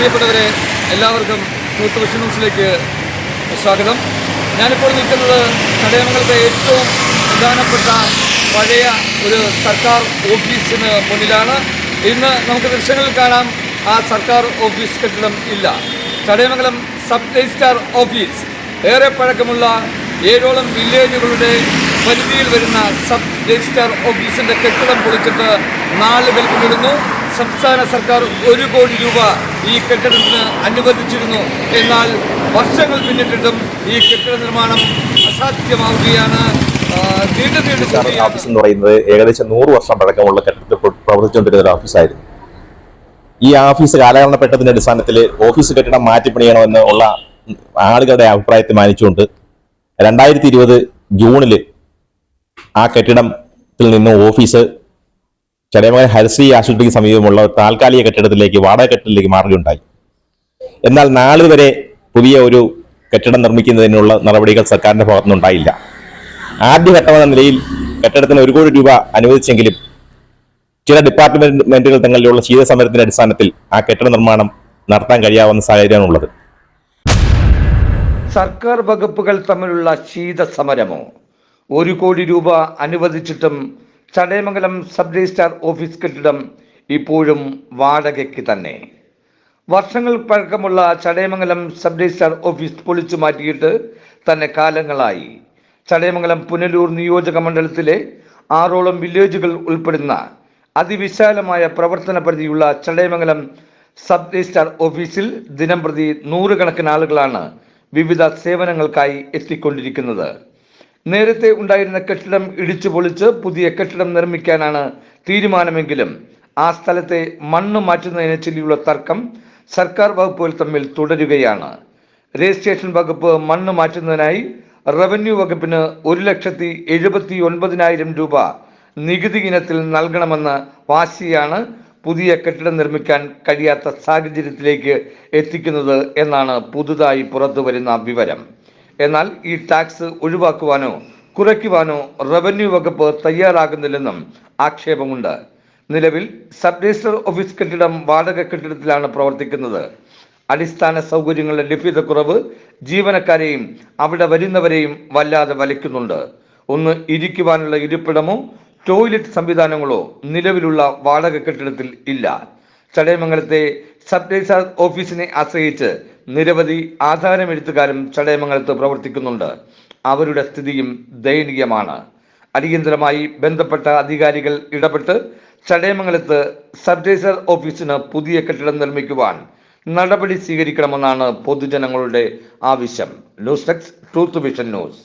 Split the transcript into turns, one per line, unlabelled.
പ്രിയപ്പെട്ടവരെ എല്ലാവർക്കും youth vision ന്യൂസിലേക്ക് സ്വാഗതം. ഞാനിപ്പോൾ നിൽക്കുന്നത് ചടയമംഗലത്തെ ഏറ്റവും പ്രധാനപ്പെട്ട പഴയ ഒരു സർക്കാർ ഓഫീസിന് മുന്നിലാണ്. ഇന്ന് നമുക്ക് ദൃശ്യങ്ങളിൽ കാണാം. ആ സർക്കാർ ഓഫീസ് കെട്ടിടം ഇല്ല. Chadayamangalam sub registrar office. ഏറെ പഴക്കമുള്ള ഏഴോളം വില്ലേജുകളുടെ പരിധിയിൽ വരുന്ന സബ് രജിസ്ട്രാർ ഓഫീസിന്റെ കെട്ടിടം പൊളിച്ചിട്ട് നാളുകൾ പിന്നിടുന്നു സംസ്ഥാന സർക്കാർ ഒരു കോടി രൂപ ഈ കെട്ടിടത്തിന് അനുവദിച്ചിരുന്നു എന്നാൽ വർഷങ്ങൾ പിന്നിട്ടിട്ടും ഈ കെട്ടിട നിർമ്മാണം അസാധ്യമാവുകയാണ്.
ഓഫീസ് എന്ന് പറയുന്നത് ഏകദേശം നൂറ് വർഷം പഴക്കമുള്ള കെട്ടിടത്തിൽ പ്ര- പ്രവർത്തിച്ചുകൊണ്ടിരുന്ന ഒരു ഓഫീസായിരുന്നു ഈ ഓഫീസ് കാലഹരണപ്പെട്ടതിന്റെ അടിസ്ഥാനത്തിൽ ഓഫീസ് കെട്ടിടം മാറ്റിപ്പണിയണമെന്ന് ഉള്ള ആളുകളുടെ അഭിപ്രായത്തെ മാനിച്ചുകൊണ്ട് രണ്ടായിരത്തി ഇരുപത് ജൂണിൽ ആ കെട്ടിടത്തിൽ നിന്ന് ഓഫീസ് ചടയമംഗലം ഹരിശ്രീ ആശുപത്രിക്ക് സമീപമുള്ള താൽക്കാലിക കെട്ടിടത്തിലേക്ക് വാടക കെട്ടിടത്തിലേക്ക് മാറുകയുണ്ടായി. എന്നാൽ നാളെ വരെ പുതിയ ഒരു കെട്ടിടം നിർമ്മിക്കുന്നതിനുള്ള നടപടികൾ സർക്കാരിന്റെ ഭാഗത്തുനിന്നുണ്ടായില്ല. ആദ്യഘട്ടമെന്ന നിലയിൽ കെട്ടിടത്തിന് ഒരു കോടി രൂപ അനുവദിച്ചെങ്കിലും ചില ഡിപ്പാർട്ട്മെന്റുകൾ തങ്ങളിലുള്ള ശീതസമരത്തിന്റെ അടിസ്ഥാനത്തിൽ ആ കെട്ടിട നിർമ്മാണം നടത്താൻ കഴിയാവുന്ന സാഹചര്യമാണുള്ളത്
സർക്കാർ വകുപ്പുകൾ തമ്മിലുള്ള ശീതസമരമോ? ഒരു കോടി രൂപ അനുവദിച്ചിട്ടും ചടയമംഗലം സബ് രജിസ്ട്രാർ ഓഫീസ് കെട്ടിടം ഇപ്പോഴും വാടകയ്ക്ക് തന്നെ. വർഷങ്ങൾ പഴക്കമുള്ള ചടയമംഗലം സബ് രജിസ്ട്രാർ ഓഫീസ് പൊളിച്ചു മാറ്റിയിട്ട് തന്നെ കാലങ്ങളായി. ചടയമംഗലം പുനലൂർ നിയോജക മണ്ഡലത്തിലെ ആറോളം വില്ലേജുകൾ ഉൾപ്പെടുന്ന അതിവിശാലമായ പ്രവർത്തന പരിധിയുള്ള ചടയമംഗലം സബ് രജിസ്ട്രാർ ഓഫീസിൽ ദിനംപ്രതി നൂറുകണക്കിന് ആളുകളാണ് വിവിധ സേവനങ്ങൾക്കായി എത്തിക്കൊണ്ടിരിക്കുന്നത്. നേരത്തെ ഉണ്ടായിരുന്ന കെട്ടിടം ഇടിച്ചു പൊളിച്ച് പുതിയ കെട്ടിടം നിർമ്മിക്കാനാണ് തീരുമാനമെങ്കിലും ആ സ്ഥലത്തെ മണ്ണ് മാറ്റുന്നതിനെ ചൊല്ലിയുള്ള തർക്കം സർക്കാർ വകുപ്പുകൾ തമ്മിൽ തുടരുകയാണ്. രജിസ്ട്രേഷൻ വകുപ്പ് മണ്ണ് മാറ്റുന്നതിനായി റവന്യൂ വകുപ്പിന് ഒരു ലക്ഷത്തി എഴുപത്തി ഒൻപതിനായിരം രൂപ നികുതി ഇനത്തിൽ നൽകണമെന്ന വാശിയാണ് പുതിയ കെട്ടിടം നിർമ്മിക്കാൻ കഴിയാത്ത സാഹചര്യത്തിലേക്ക് എത്തിക്കുന്നത് എന്നാണ് പുതുതായി പുറത്തുവരുന്ന വിവരം. എന്നാൽ ഈ ടാക്സ് ഒഴിവാക്കുവാനോ കുറയ്ക്കുവാനോ റവന്യൂ വകുപ്പ് തയ്യാറാകുന്നില്ലെന്നും ആക്ഷേപമുണ്ട്. നിലവിൽ സബ് രജിസ്റ്റർ ഓഫീസ് കെട്ടിടം വാടക കെട്ടിടത്തിലാണ് പ്രവർത്തിക്കുന്നത്. അടിസ്ഥാന സൗകര്യങ്ങളുടെ ലഭ്യതക്കുറവ് ജീവനക്കാരെയും അവിടെ വരുന്നവരെയും വല്ലാതെ വലയ്ക്കുന്നുണ്ട്. ഒന്ന് ഇരിക്കുവാനുള്ള ഇരിപ്പിടമോ ടോയ്ലറ്റ് സംവിധാനങ്ങളോ നിലവിലുള്ള വാടക കെട്ടിടത്തിൽ ഇല്ല. ചടയമംഗലത്തെ സബ് രജിസ്ട്രാർ ഓഫീസിനെ ആശ്രയിച്ച് നിരവധി ആധാരമെഴുത്തുകാരും ചടയമംഗലത്ത് പ്രവർത്തിക്കുന്നുണ്ട്. അവരുടെ സ്ഥിതിയും ദയനീയമാണ്. അടിയന്തരമായി ബന്ധപ്പെട്ട അധികാരികൾ ഇടപെട്ട് ചടയമംഗലത്ത് സബ് രജിസ്ട്രാർ ഓഫീസിന് പുതിയ കെട്ടിടം നിർമ്മിക്കുവാൻ നടപടി സ്വീകരിക്കണമെന്നാണ് പൊതുജനങ്ങളുടെ ആവശ്യം. News desk truth vision news.